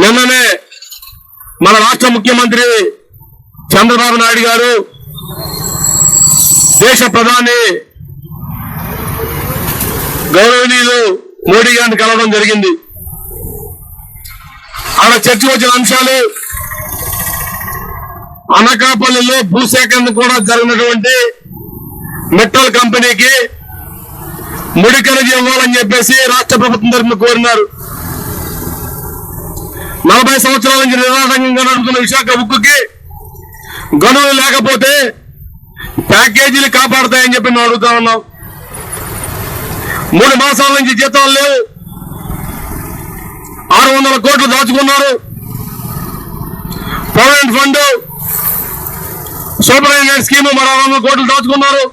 నిన్ననే మన రాష్ట్ర ముఖ్యమంత్రి చంద్రబాబు నాయుడు గారు దేశ ప్రధాని గౌరవనీయులు మోడీ గారిని కలవడం జరిగింది. ఆడ చర్చ వచ్చిన అంశాలు అనకాపల్లిలో భూసేకరణ కూడా జరిగినటువంటి మెట్రోల్ కంపెనీకి ముడికనజి ఇవ్వాలని చెప్పేసి రాష్ట్ర ప్రభుత్వం తరఫున కోరినారు. నలభై సంవత్సరాల నుంచి నిరాటంకంగా నడుపుతున్న విశాఖ ఉక్కుకి గనులు లేకపోతే ప్యాకేజీలు కాపాడతాయని చెప్పి మేము అడుగుతా ఉన్నాం మూడు మాసాల నుంచి జీతాలు లేవు. ఆరు వందల కోట్లు దాచుకున్నారు. ప్రావిడెంట్ ఫండ్ సూపర్ స్కీమ్ మరో వందల కోట్లు దాచుకున్నారు.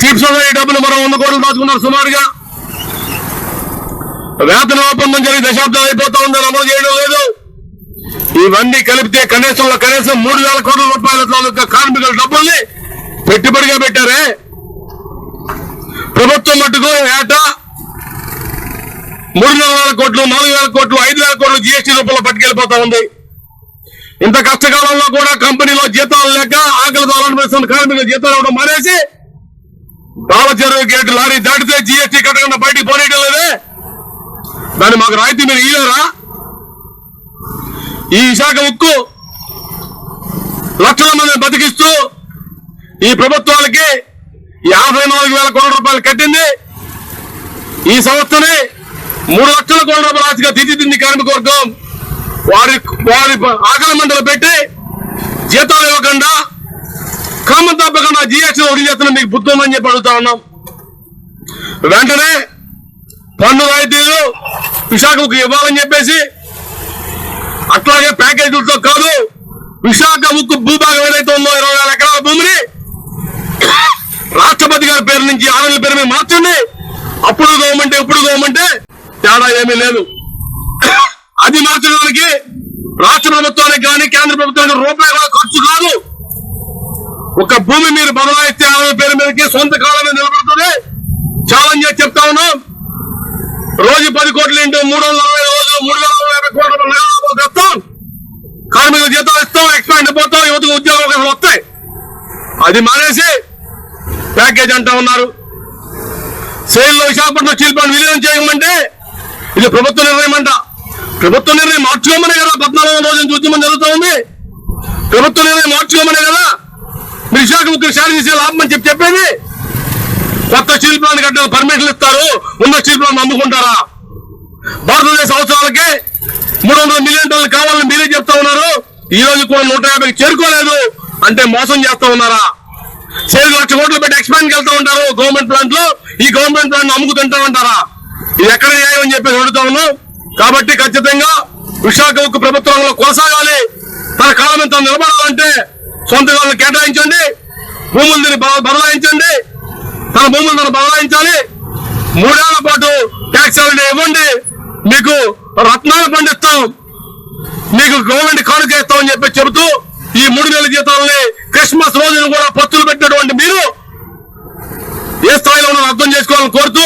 చీఫ్ సొసైటీ డబ్బులు మరో వంద కోట్లు దాచుకున్నారు సుమారుగా. వేతన ఒప్పందం జరిగి దశాబ్దాలు అయిపోతా ఉందని అమలు చేయడం లేదు. ఇవన్నీ కలిపితే కనీసంలో కనీసం మూడు వేల కోట్ల రూపాయల తాలూకా కార్మికుల డబ్బుల్ని పెట్టుబడిగా పెట్టారే. ప్రభుత్వం మట్టుకు ఏటా మూడున్నర వేల కోట్లు నాలుగు వేల కోట్లు ఐదు వేల కోట్లు జిఎస్టీ రూపంలో పట్టుకెళ్ళిపోతా ఉంది. ఇంత కష్టకాలంలో కూడా కంపెనీలో జీతాలు లేక ఆకలితో తోలనిపిస్తున్న కార్మికుల జీతాలు ఇవ్వడం మానేసి రావ చెరువు గేటు లారీ దాటితే జిఎస్టీ కట్టకుండా బయటికి పోనీయడం లేదే. దాన్ని మాకు రాయితీ మీరు ఇయ్యారా ఈ విశాఖ ఉక్కు లక్షల మందిని బతికిస్తూ ఈ ప్రభుత్వాలకి యాభై నాలుగు వేల కోట్ల రూపాయలు కట్టింది. ఈ సంస్థని మూడు లక్షల కోట్ల రూపాయల ఆస్తిగా తీర్చిదింది కార్మిక వర్గం వారి వారి ఆకలి మంటలు పెట్టి జీతాలు ఇవ్వకుండా క్రమం తప్పకుండా జీఎస్టీ వదిలేస్తున్న మీకు బుద్ధమని ఉందని చెప్పి అడుగుతా ఉన్నాం. వెంటనే పన్ను రాయితీలు విశాఖకు ఇవ్వాలని చెప్పేసి అట్లాగే ప్యాకేజీలతో కాదు విశాఖ ఉక్కు భూభాగం ఏదైతే ఉందో ఇరవై వేల ఎకరాల భూమిని రాష్ట్రపతి గారి పేరు నుంచి ఆనంద పేరు మీద మార్చండి. అప్పుడు గవర్నమెంట్ ఎప్పుడు గవర్నమెంట్ తేడా ఏమీ లేదు. అది మార్చడానికి రాష్ట్ర ప్రభుత్వానికి కానీ కేంద్ర ప్రభుత్వానికి రూపాయి కూడా ఖర్చు కాదు. ఒక భూమి మీరు బదలాయిస్తే ఆమె పేరు మీదకి సొంత కాలమే నిలబడుతుంది. ఛాలెంజ్ చెప్తా ఉన్నాం. రోజు పది కోట్లు ఇంటూ మూడు వందల అరవై రోజులు మూడు వందల యాభై కోట్ల రూపాయలు తెస్తాం. కార్మికుల జీతాలు ఇస్తాం ఎక్స్పాండ్ పోతాం యువతకు ఉద్యోగ అవకాశాలు వస్తాయి. అది మానేసి ప్యాకేజ్ అంటా ఉన్నారు. సేల్లో విశాఖపట్నం స్టీల్ ప్లాంట్ విలీనం చేయమంటే ఇది ప్రభుత్వ నిర్ణయం అంట. ప్రభుత్వ నిర్ణయం మార్చుకోమనే కదా పద్నాలుగో రోజున ఉద్యమం జరుగుతూ ఉంది. ప్రభుత్వ నిర్ణయం మార్చుకోమనే కదా మీరు విశాఖ ముఖ్యులు షేర్ చేసే లాభం అని చెప్పి చెప్పేది. కొత్త స్టీల్ ప్లాంట్ కట్టాలి పర్మిషన్లు ఇస్తారు. ఉన్న స్టీల్ ప్లాంట్ అమ్ముకుంటారా భారతదేశ అవసరాలకి మూడు వందల మిలియన్ డాలర్లు కావాలని మీరే చెప్తా ఉన్నారు. ఈ రోజు కూడా నూట యాభైకి చేరుకోలేదు అంటే మోసం చేస్తా ఉన్నారా? సేల్ లక్ష కోట్లు పెట్టి ఎక్స్పాండ్ వెళ్తా ఉంటారు గవర్నమెంట్ ప్లాంట్లో. ఈ గవర్నమెంట్ ప్లాంట్ అమ్ముకుతుంటా ఉంటారా? ఇది ఎక్కడ న్యాయం అని చెప్పేసి అడుగుతా ఉన్నాం. కాబట్టి ఖచ్చితంగా విశాఖ ఉక్కు ప్రభుత్వంలో కొనసాగాలి. తన కాలం మీద నిలబడాలంటే సొంత వాళ్ళని కేటాయించండి. భూములు దీన్ని బదలాయించండి. తన భూములు తను బదలాయించాలి. మూడేళ్ళ పాటు ట్యాక్స్ హాలిడే ఇవ్వండి. మీకు రత్నాలు పండిస్తాం. మీకు గవర్నమెంట్ కానుక ఇస్తామని చెప్పి చెబుతూ ఈ మూడు నెలల జీతాలని క్రిస్మస్ రోజున కూడా పత్తులు పెట్టినటువంటి మీరు ఏ స్థాయిలో ఉన్నారో అర్థం చేసుకోవాలని కోరుతూ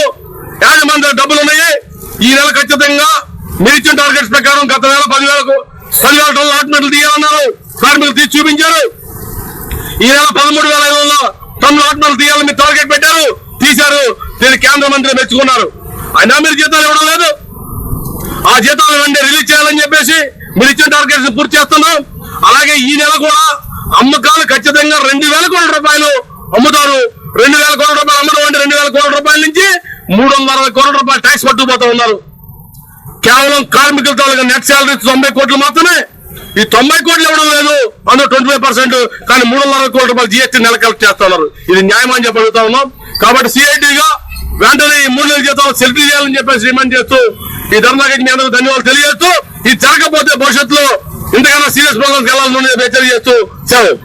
యాజమాన్య డబ్బులు ఉన్నాయి. ఈ నెల ఖచ్చితంగా మీరు ఇచ్చిన టార్గెట్స్ ప్రకారం గత నెల పదివేలకు పదివేల టన్నుల ఆటోమేటలు తీయాలన్నారు. కార్మికులు తీసి చూపించారు. ఈ నెల పదమూడు వేల ఐదు వందల పన్ను ఆటోమేటలు తీయాలని మీరు టార్గెట్ పెట్టారు. తీశారు. దీన్ని కేంద్ర మంత్రి మెచ్చుకున్నారు. అయినా మీరు జీతాలు ఇవ్వడం లేదు. ఆ జీతాలు వెంటనే రిలీజ్ చేయాలని చెప్పేసి మీరు ఇచ్చిన టార్గెట్స్ పూర్తి చేస్తున్నాం. అలాగే ఈ నెల కూడా అమ్మకాలు ఖచ్చితంగా రెండు వేల కోట్ల రూపాయలు అమ్ముతారు. రెండు వేల కోట్ల రూపాయలు అమ్మడం అంటే రెండు వేల కోట్ల రూపాయల నుంచి మూడు వందల అరవై కోట్ల రూపాయలు ట్యాక్స్ పట్టుకుపోతా ఉన్నారు. కేవలం కార్మికులతో నెట్ శాలరీ తొంభై కోట్లు మాత్రమే. ఈ తొంభై కోట్లు ఇవ్వడం లేదు అందులో ట్వంటీ ఫైవ్ పర్సెంట్ కానీ మూడు వందల అరవై కోట్ల రూపాయలు జిఎస్టీ నెల కలెక్ట్ చేస్తున్నారు ఇది న్యాయం అని చెప్పగలుగుతా ఉన్నాం. కాబట్టి సిఐటిగా వెంటనే ఈ మూడు నెలల జీతాలు సెల్ఫీ చేయాలని చెప్పేసి డిమాండ్ చేస్తూ ఈ ధర్నాకి మీ అందరూ ధన్యవాదాలు తెలియజేస్తూ ఇది జరగకపోతే భవిష్యత్తులో ఇంతకన్నా సీరియస్ ప్రోగ్రామ్స్ వెళ్ళాలని హెచ్చరిక చేస్తూ సెలవు.